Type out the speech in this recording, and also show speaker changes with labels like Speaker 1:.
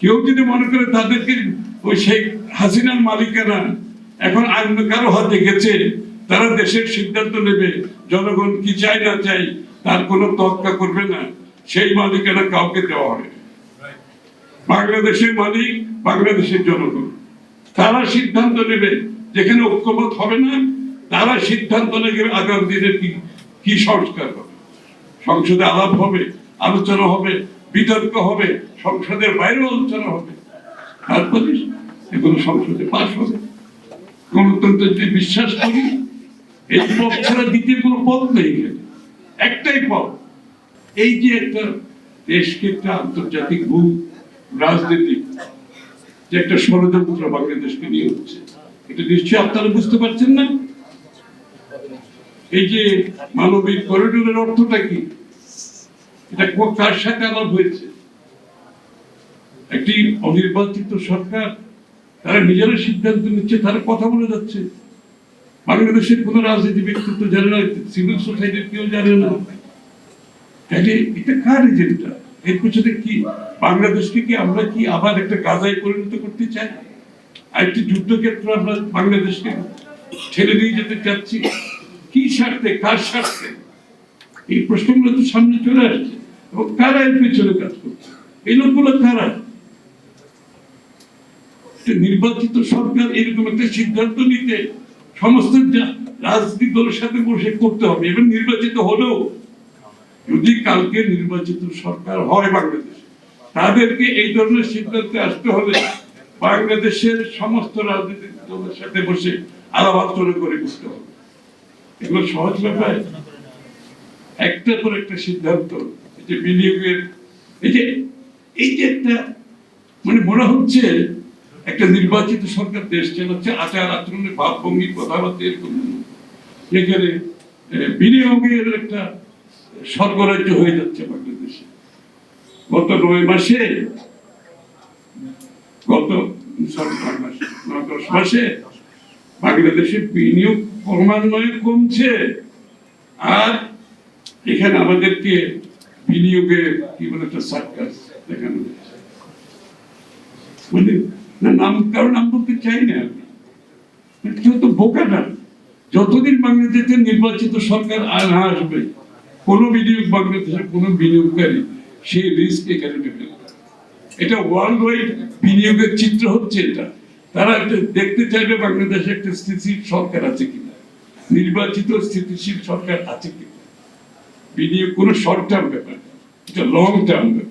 Speaker 1: কেউ যদি মনে করে তাদেরকে ওই শেখ হাসিনার মালিকানা এখন অন্য কারও হাতে গেছে তারা দেশের সিদ্ধান্ত নেবে, জনগণ কি চায় না চাই তার কোনো তক্কা করবে না। সেই মালিকানা কাউকে দেওয়া হবে বাংলাদেশের মালিক বাংলাদেশের জনগণ। তারা সিদ্ধান্ত নেবে যেখানে ঐক্যমত হবে না, তারা সিদ্ধান্ত নেবে আগামী দিনে কি সংস্কার হবে। সংসদে আলাপ হবে, আলোচনা হবে বিতর্ক হবে, সংসদের বাইরেও আলোচনা হবে। তারপরে এগুলো সংসদে পাশ হবে। গণতন্ত্র যদি বিশ্বাস করি, এই পথ ছাড়া দ্বিতীয় কোনো পথ নেই একটাই পথ। এই যে একটা দেশকে একটা আন্তর্জাতিক ভূ রাজনীতি যে একটা ষড়যন্ত্র বাংলাদেশকে নিয়ে হচ্ছে। এটা নিশ্চয়ই আপনারা বুঝতে পারছেন না? এই যে মানবিক করিডোরের অর্থটা কি? এটা কার সাথে আলাপ হয়েছে। একটি অনির্বাচিত সরকার, তারা নিজেরা সিদ্ধান্ত নিচ্ছে, তারা কথা বলে যাচ্ছে। বাংলাদেশের কোন রাজনীতি ব্যক্তিত্ব জানে না সিভিল সোসাইটির কেউ জানে না। তাহলে এটা কার এজেন্ডা এর পিছনে কি? বাংলাদেশকে কি আমরা কি আবার একটা গাজায় পরিণত করতে চাই? আর একটি যুদ্ধক্ষেত্র আমরা বাংলাদেশকে ঠেলে দিয়ে যেতে চাচ্ছি। কি স্বার্থে, কার স্বার্থে? এই প্রশ্নগুলো তো সামনে চলে আসছে। এবং কারা এর পিছনে কাজ করছে। এই লোকগুলো কারা নির্বাচিত সরকার এরকম একটা সিদ্ধান্ত নিতে সমস্ত রাজনৈতিক দলের সাথে বসে করতে হবে এবং নির্বাচিত হলেও। যদি কালকে নির্বাচিত সরকার হয় বাংলাদেশে, তাদেরকে এই ধরনের সিদ্ধান্তে আসতে হলে বাংলাদেশের সমস্ত রাজনৈতিক দলের সাথে বসে আলাপ আলোচনা করে বুঝতে হবে। এগুলো সহজ ব্যাপার। একটা পর একটা সিদ্ধান্ত। যে বিনিয়োগের এই যে এই যে একটা মানে মনে হচ্ছে একটা নির্বাচিত সরকার দেশ চালাচ্ছে, আচার আচরণের ভাবভঙ্গি কথাবার্তা এরকম। বিনিয়োগের একটা স্বর্গরাজ্য হয়ে যাচ্ছে বাংলাদেশে। গত নয় মাসে, গত দশ মাসে বাংলাদেশে বিনিয়োগ ক্রমান্বয়ে কমছে। আর এখানে আমাদেরকে বিনিয়োগে কি বলে একটা সার্কাস দেখানো না, নাম নাম বলতে চাই না কেউ তো যতদিন বাংলাদেশে নির্বাচিত সরকার আর না আসবে, কোনো বিনিয়োগ বাংলাদেশের কোনো বিনিয়োগকারী সেই রিস্ক এখানে নেবে এটা ওয়ার্ল্ড ওয়াইড বিনিয়োগের চিত্র হচ্ছে এটা। তারা দেখতে চাইবে বাংলাদেশে একটা স্থিতিশীল সরকার আছে কিনা। নির্বাচিত স্থিতিশীল সরকার আছে কিনা। বিনিয়োগ কোনো শর্ট টার্ম ব্যাপার। এটা লং টার্ম ব্যাপার